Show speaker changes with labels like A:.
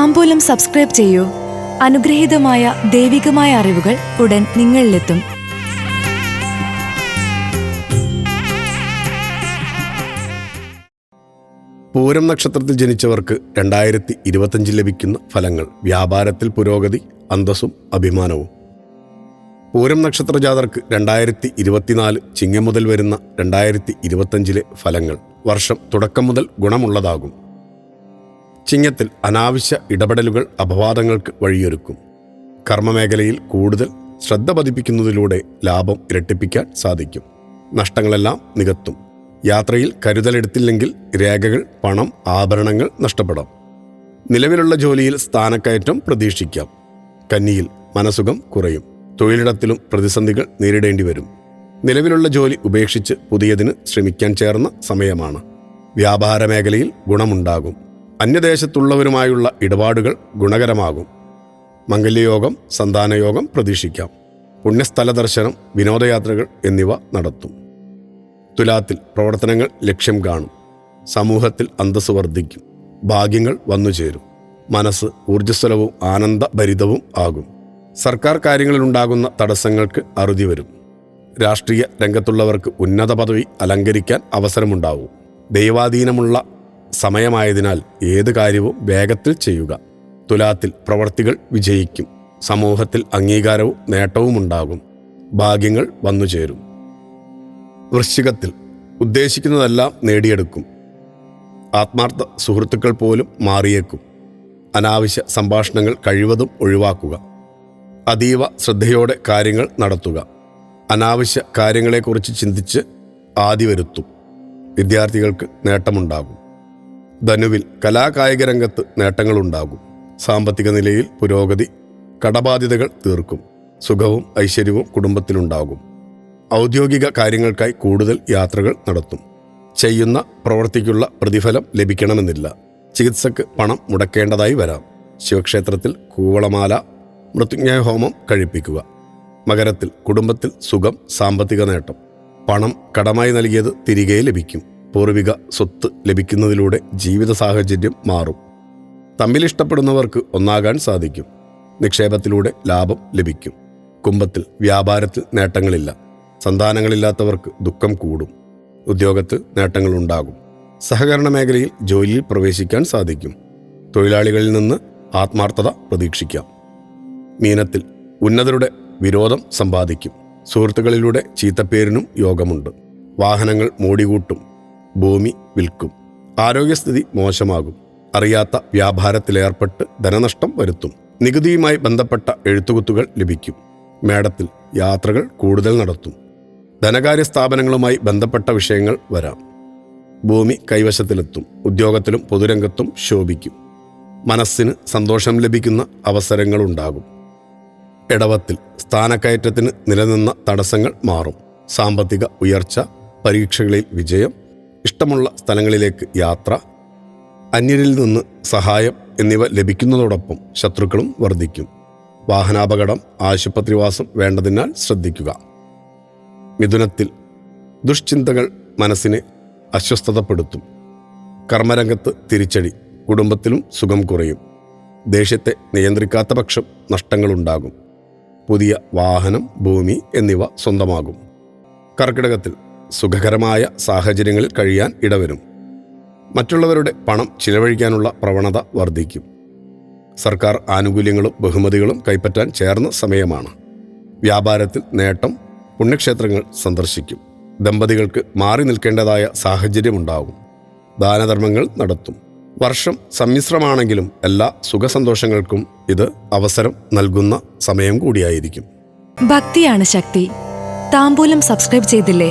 A: താമ്പൂലം subscribe ചെയ്യൂ. അനുഗ്രഹീതമായ ദൈവികമായ അറിവുകൾ ഉടൻ നിങ്ങളിലെത്തും.
B: പൂരം നക്ഷത്രത്തിൽ ജനിച്ചവർക്ക് രണ്ടായിരത്തി ഇരുപത്തഞ്ചിൽ ലഭിക്കുന്ന ഫലങ്ങൾ വ്യാപാരത്തിൽ പുരോഗതി അന്തസ്സും അഭിമാനവും. പൂരം നക്ഷത്ര ജാതർക്ക് രണ്ടായിരത്തി ഇരുപത്തിനാല് ചിങ്ങം മുതൽ വരുന്ന രണ്ടായിരത്തി ഇരുപത്തഞ്ചിലെ ഫലങ്ങൾ വർഷം തുടക്കം മുതൽ ഗുണമുള്ളതാകും. ചിങ്ങത്തിൽ അനാവശ്യ ഇടപെടലുകൾ അപവാദങ്ങൾക്ക് വഴിയൊരുക്കും. കർമ്മമേഖലയിൽ കൂടുതൽ ശ്രദ്ധ പതിപ്പിക്കുന്നതിലൂടെ ലാഭം ഇരട്ടിപ്പിക്കാൻ സാധിക്കും. നഷ്ടങ്ങളെല്ലാം നികത്തും. യാത്രയിൽ കരുതലെടുത്തില്ലെങ്കിൽ രേഖകൾ പണം ആഭരണങ്ങൾ നഷ്ടപ്പെടാം. നിലവിലുള്ള ജോലിയിൽ സ്ഥാനക്കയറ്റം പ്രതീക്ഷിക്കാം. കന്നിയിൽ മനസുഖം കുറയും. തൊഴിലിടത്തിലും പ്രതിസന്ധികൾ നേരിടേണ്ടി വരും. നിലവിലുള്ള ജോലി ഉപേക്ഷിച്ച് പുതിയതിന് ശ്രമിക്കാൻ ചേർന്ന സമയമാണ്. വ്യാപാര മേഖലയിൽ ഗുണമുണ്ടാകും. അന്യദേശത്തുള്ളവരുമായുള്ള ഇടപാടുകൾ ഗുണകരമാകും. മംഗല്യയോഗം സന്താനയോഗം പ്രതീക്ഷിക്കാം. പുണ്യസ്ഥല ദർശനം വിനോദയാത്രകൾ എന്നിവ നടത്തും. തുലാത്തിൽ പ്രവർത്തനങ്ങൾ ലക്ഷ്യം കാണും. സമൂഹത്തിൽ അന്തസ് വർദ്ധിക്കും. ഭാഗ്യങ്ങൾ വന്നുചേരും മനസ്സ് ഊർജസ്വലവും ആനന്ദഭരിതവും ആകും. സർക്കാർ കാര്യങ്ങളിലുണ്ടാകുന്ന തടസ്സങ്ങൾക്ക് അറുതി വരും. രാഷ്ട്രീയ രംഗത്തുള്ളവർക്ക് ഉന്നത പദവി അലങ്കരിക്കാൻ അവസരമുണ്ടാവും. ദൈവാധീനമുള്ള സമയമായതിനാൽ ഏത് കാര്യവും വേഗത്തിൽ ചെയ്യുക. തുലാത്തിൽ പ്രവർത്തികൾ വിജയിക്കും. സമൂഹത്തിൽ അംഗീകാരവും നേട്ടവും ഉണ്ടാകും. ഭാഗ്യങ്ങൾ വന്നുചേരും വൃശ്ചികത്തിൽ ഉദ്ദേശിക്കുന്നതെല്ലാം നേടിയെടുക്കും. ആത്മാർത്ഥ സുഹൃത്തുക്കൾ പോലും മാറിയേക്കും. അനാവശ്യ സംഭാഷണങ്ങൾ കഴിവതും ഒഴിവാക്കുക. അതീവ ശ്രദ്ധയോടെ കാര്യങ്ങൾ നടത്തുക. അനാവശ്യ കാര്യങ്ങളെക്കുറിച്ച് ചിന്തിച്ച് ആദി വരുത്തും വിദ്യാർത്ഥികൾക്ക് നേട്ടമുണ്ടാകും. ധനുവിൽ കലാകായിക രംഗത്ത് നേട്ടങ്ങളുണ്ടാകും. സാമ്പത്തിക നിലയിൽ പുരോഗതി കടബാധ്യതകൾ തീർക്കും സുഖവും ഐശ്വര്യവും കുടുംബത്തിലുണ്ടാകും. ഔദ്യോഗിക കാര്യങ്ങൾക്കായി കൂടുതൽ യാത്രകൾ നടത്തും. ചെയ്യുന്ന പ്രവൃത്തിക്കുള്ള പ്രതിഫലം ലഭിക്കണമെന്നില്ല. ചികിത്സക്ക് പണം മുടക്കേണ്ടതായി വരാം. ശിവക്ഷേത്രത്തിൽ കൂവളമാല മൃത്യുഞ്ജയ ഹോമം കഴിപ്പിക്കുക. മകരത്തിൽ കുടുംബത്തിൽ സുഖം സാമ്പത്തിക നേട്ടം. പണം കടമായി നൽകിയത് തിരികെ ലഭിക്കും. പൂർവിക സ്വത്ത് ലഭിക്കുന്നതിലൂടെ ജീവിത സാഹചര്യം മാറും. തമ്മിൽ ഇഷ്ടപ്പെടുന്നവർക്ക് ഒന്നാകാൻ സാധിക്കും. നിക്ഷേപത്തിലൂടെ ലാഭം ലഭിക്കും. കുംഭത്തിൽ വ്യാപാരത്തിൽ നേട്ടങ്ങളില്ല. സന്താനങ്ങളില്ലാത്തവർക്ക് ദുഃഖം കൂടും. ഉദ്യോഗത്തിൽ നേട്ടങ്ങളുണ്ടാകും സഹകരണ മേഖലയിൽ ജോലിയിൽ പ്രവേശിക്കാൻ സാധിക്കും. തൊഴിലാളികളിൽ നിന്ന് ആത്മാർത്ഥത പ്രതീക്ഷിക്കാം. മീനത്തിൽ ഉന്നതരുടെ വിരോധം സമ്പാദിക്കും. സുഹൃത്തുക്കളിലൂടെ ചീത്തപ്പേരിനും യോഗമുണ്ട്. വാഹനങ്ങൾ മോടികൂട്ടും. ഭൂമി വിൽക്കും. ആരോഗ്യസ്ഥിതി മോശമാകും. അറിയാത്ത വ്യാപാരത്തിലേർപ്പെട്ട് ധനനഷ്ടം വരുത്തും. നികുതിയുമായി ബന്ധപ്പെട്ട എഴുത്തുകുത്തുകൾ ലഭിക്കും. മേടത്തിൽ യാത്രകൾ കൂടുതൽ നടത്തും. ധനകാര്യ സ്ഥാപനങ്ങളുമായി ബന്ധപ്പെട്ട വിഷയങ്ങൾ വരാം. ഭൂമി കൈവശത്തിലെത്തും. ഉദ്യോഗത്തിലും പൊതുരംഗത്തും ശോഭിക്കും. മനസ്സിന് സന്തോഷം ലഭിക്കുന്ന അവസരങ്ങളുണ്ടാകും. ഇടവത്തിൽ സ്ഥാനക്കയറ്റത്തിന് നിലനിന്ന തടസ്സങ്ങൾ മാറും. സാമ്പത്തിക ഉയർച്ച പരീക്ഷകളിൽ വിജയം ഇഷ്ടമുള്ള സ്ഥലങ്ങളിലേക്ക് യാത്ര അന്യരിൽ നിന്ന് സഹായം എന്നിവ ലഭിക്കുന്നതോടൊപ്പം ശത്രുക്കളും വർദ്ധിക്കും വാഹനാപകടം ആശുപത്രിവാസം വേണ്ടതിനാൽ ശ്രദ്ധിക്കുക. മിഥുനത്തിൽ ദുഷ്ചിന്തകൾ മനസ്സിനെ അസ്വസ്ഥതപ്പെടുത്തും. കർമ്മരംഗത്ത് തിരിച്ചടി കുടുംബത്തിലും സുഖം കുറയും. ദേഷ്യത്തെ നിയന്ത്രിക്കാത്ത പക്ഷം നഷ്ടങ്ങളുണ്ടാകും. പുതിയ വാഹനം ഭൂമി എന്നിവ സ്വന്തമാകും. കർക്കിടകത്തിൽ സുഖകരമായ സാഹചര്യങ്ങളിൽ കഴിയാൻ ഇടവരും. മറ്റുള്ളവരുടെ പണം ചിലവഴിക്കാനുള്ള പ്രവണത വർദ്ധിക്കും. സർക്കാർ ആനുകൂല്യങ്ങളും ബഹുമതികളും കൈപ്പറ്റാൻ ചേർന്ന സമയമാണ്. വ്യാപാരത്തിൽ നേട്ടം പുണ്യക്ഷേത്രങ്ങൾ സന്ദർശിക്കും. ദമ്പതികൾക്ക് മാറി നിൽക്കേണ്ടതായ സാഹചര്യമുണ്ടാകും ദാനധർമ്മങ്ങൾ നടത്തും. വർഷം സമ്മിശ്രമാണെങ്കിലും എല്ലാ സുഖസന്തോഷങ്ങൾക്കും ഇത് അവസരം നൽകുന്ന സമയം കൂടിയായിരിക്കും.
A: ഭക്തിയാണ് ശക്തി. താമ്പൂലം സബ്സ്ക്രൈബ് ചെയ്തില്ലേ?